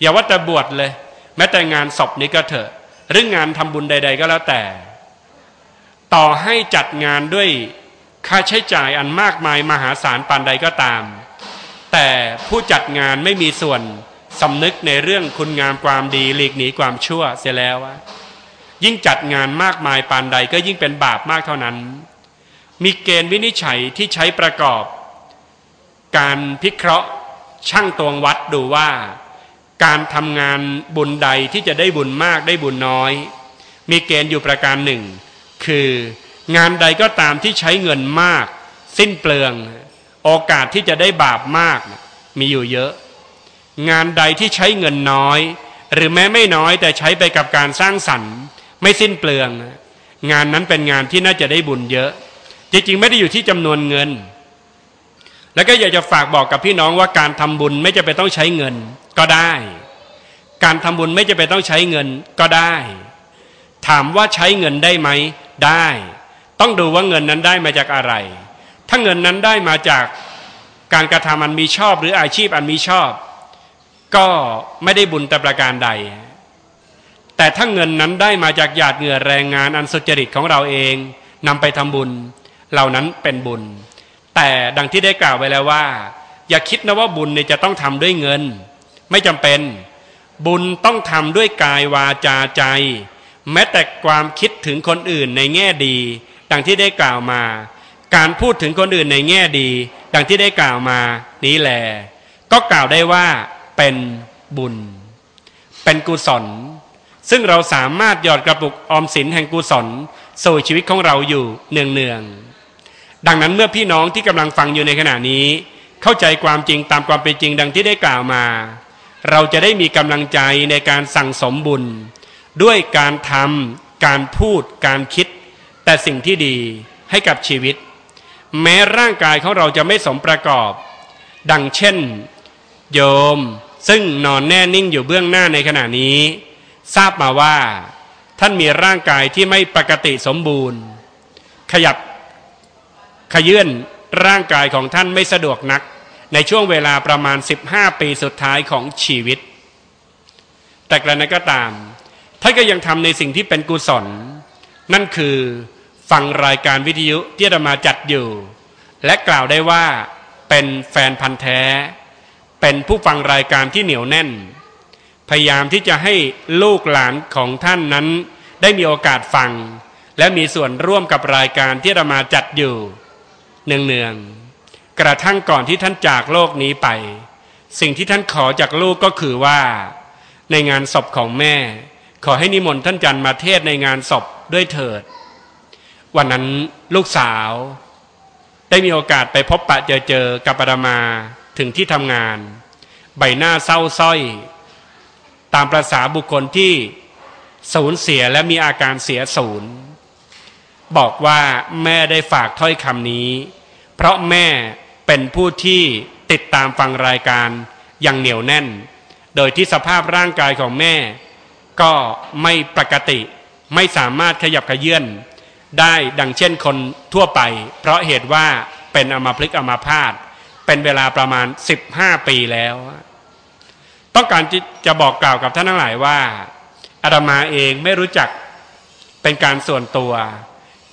อย่าว่าแต่บวชเลย แม้แต่งานศพนี้ก็เถอะ หรืองานทำบุญใด ๆ ก็แล้วแต่ ต่อให้จัดงานด้วยค่าใช้จ่ายอันมากมายมหาศาลปานใดก็ตาม แต่ผู้จัดงานไม่มีส่วนสำนึกในเรื่องคุณงามความดีหลีกหนีความชั่วเสียแล้วยิ่งจัดงานมากมายปานใดก็ยิ่งเป็นบาปมากเท่านั้น มีเกณฑ์วินิจฉัยที่ใช้ประกอบ การพิเคราะห์ช่างตวงวัดดูว่า การทำงานบุญใดที่จะได้บุญมากได้บุญน้อย มีเกณฑ์อยู่ประการหนึ่ง คืองานใดก็ตามที่ใช้เงินมาก สิ้นเปลือง โอกาสที่จะได้บาปมาก มีอยู่เยอะ งานใดที่ใช้เงินน้อย หรือแม้ไม่น้อยแต่ใช้ไปกับการสร้างสรรค์ ไม่สิ้นเปลือง งานนั้นเป็นงานที่น่าจะได้บุญเยอะ จริงๆ ไม่ได้อยู่ที่จำนวนเงิน แล้วก็อยากจะฝากบอกกับพี่น้องว่าการทำบุญไม่จะไปต้องใช้เงินก็ได้ การทำบุญไม่จะไปต้องใช้เงินก็ได้ ถามว่าใช้เงินได้ไหมได้ ต้องดูว่าเงินนั้นได้มาจากอะไร ถ้าเงินนั้นได้มาจากการกระทำอันมีชอบหรืออาชีพอันมีชอบ ก็ไม่ได้บุญแต่ประการใด แต่ถ้าเงินนั้นได้มาจากหยาดเหงื่อแรงงานอันสุจริตของเราเองนำไปทำบุญ เหล่านั้นเป็นบุญ แต่ดังที่ได้กล่าวไว้แล้วว่า อย่าคิดนะว่าบุญเนี่ยจะต้องทำด้วยเงิน ไม่จำเป็น บุญต้องทำด้วยกายวาจาใจ แม้แต่ความคิดถึงคนอื่นในแง่ดี ดังที่ได้กล่าวมา การพูดถึงคนอื่นในแง่ดี ดังที่ได้กล่าวมา นี้แหลก็กล่าวได้ว่าเป็นบุญ เป็นกุศล ซึ่งเราสามารถหยอดกระปุกออมสินแห่งกุศลสู่ชีวิตของเราอยู่เนืองๆดังนั้นเมื่อพี่น้องที่กำลังฟังอยู่ในขณะนี้ เข้าใจความจริงตามความเป็นจริงดังที่ได้กล่าวมา เราจะได้มีกำลังใจในการสั่งสมบุญ ด้วยการทำการพูดการคิด แต่สิ่งที่ดีให้กับชีวิต แม้ร่างกายของเราจะไม่สมประกอบ ดังเช่น โยม ซึ่งนอนแน่นิ่งอยู่เบื้องหน้าในขณะนี้ ทราบมาว่า ท่านมีร่างกายที่ไม่ปกติสมบูรณ์ ขยับ ขยื่นร่างกายของท่านไม่สะดวกนัก ในช่วงเวลาประมาณ 15 ปีสุดท้ายของชีวิต แต่กระนั้นก็ตามท่านก็ยังทำในสิ่งที่เป็นกุศล นั่นคือฟังรายการวิทยุที่จะมาจัดอยู่ และกล่าวได้ว่าเป็นแฟนพันธ์แท้ เป็นผู้ฟังรายการที่เหนียวแน่น พยายามที่จะให้ลูกหลานของท่านนั้น ได้มีโอกาสฟัง และมีส่วนร่วมกับรายการที่จะมาจัดอยู่เนืองๆ กระทั่งก่อนที่ท่านจากโลกนี้ไป สิ่งที่ท่านขอจากลูกก็คือว่า ในงานศพของแม่ ขอให้นิมนต์ท่านจันมาเทศในงานศพด้วยเถิด วันนั้นลูกสาว ได้มีโอกาสไปพบปะเจอเจอกับปรมาถึงที่ทำงาน ใบหน้าเศร้าส้อย ตามประษาบุคคลที่สูญเสียและมีอาการเสียศูนย์บอกว่าแม่ได้ฝากถ้อยคำนี้ เพราะแม่ เป็นผู้ที่ติดตามฟังรายการอย่างเหนียวแน่น โดยที่สภาพร่างกายของแม่ ก็ไม่ปกติ ไม่สามารถขยับขยื่นได้ดังเช่นคนทั่วไป เพราะเหตุว่าเป็นอมาพลึกอมาพาตเป็นเวลาประมาณ 15 ปีแล้ว ต้องการจะบอกกล่าวกับท่านทั้งหลายว่าอาตมาเองไม่รู้จักเป็นการส่วนตัว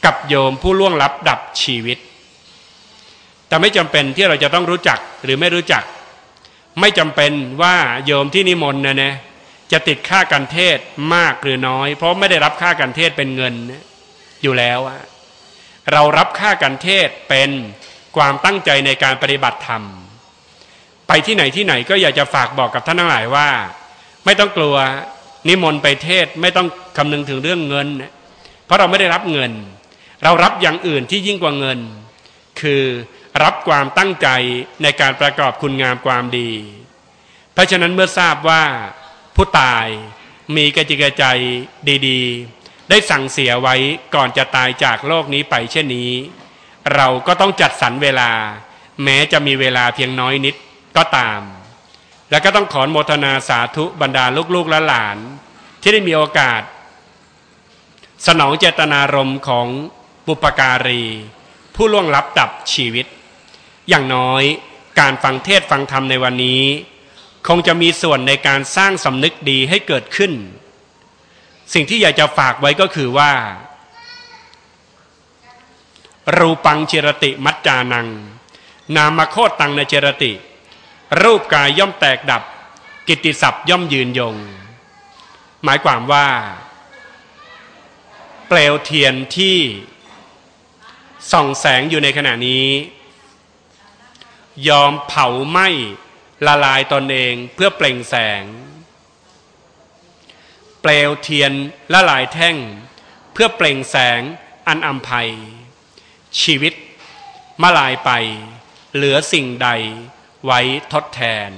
กับโยมผู้ล่วงลับดับชีวิต แต่ไม่จำเป็นที่เราจะต้องรู้จักหรือไม่รู้จัก ไม่จำเป็นว่าโยมที่นิมนต์นะนะจะติดค่ากันเทศมากหรือน้อย เพราะไม่ได้รับค่ากันเทศเป็นเงินอยู่แล้วอะเรารับค่ากันเทศเป็นความตั้งใจในการปฏิบัติธรรม ไปที่ไหนที่ไหนก็อยากจะฝากบอกกับท่านทั้งหลายว่า ไม่ต้องกลัวนิมนต์ไปเทศไม่ต้องคำนึงถึงเรื่องเงิน เพราะเราไม่ได้รับเงิน เรารับอย่างอื่นที่ยิ่งกว่าเงิน คือ ความตั้งใจในการประกอบคุณงามความดี เพราะฉะนั้นเมื่อทราบว่าผู้ตายมีกระจิกใจดีๆ ได้สั่งเสียไว้ก่อนจะตายจากโลกนี้ไปเช่นนี้ เราก็ต้องจัดสรรเวลา แม้จะมีเวลาเพียงน้อยนิดก็ตาม แล้วก็ต้องขอนโมทนาสาธุบรรดาลูกๆและหลาน ที่ได้มีโอกาส สนองเจตนารมณ์ของบุปการี ผู้ล่วงลับดับชีวิต อย่างน้อยการฟังเทศฟังธรรมในวันนี้ คงจะมีส่วนในการสร้างสำนึกดีให้เกิดขึ้น สิ่งที่อยากจะฝากไว้ก็คือว่า รูปังเจรติมัจจานัง นามโคตตังในเจรติ รูปกายย่อมแตกดับ กิตติศัพท์ย่อมยืนยง หมายความว่า เปลวเทียนที่ส่องแสงอยู่ในขณะนี้ ยอมเผาไหม้ละลายตนเองเพื่อเปล่งแสง เปลวเทียนละลายแท่ง เพื่อเปล่งแสงอันอัมภัย ชีวิตมาลายไป เหลือสิ่งใดไว้ทดแทน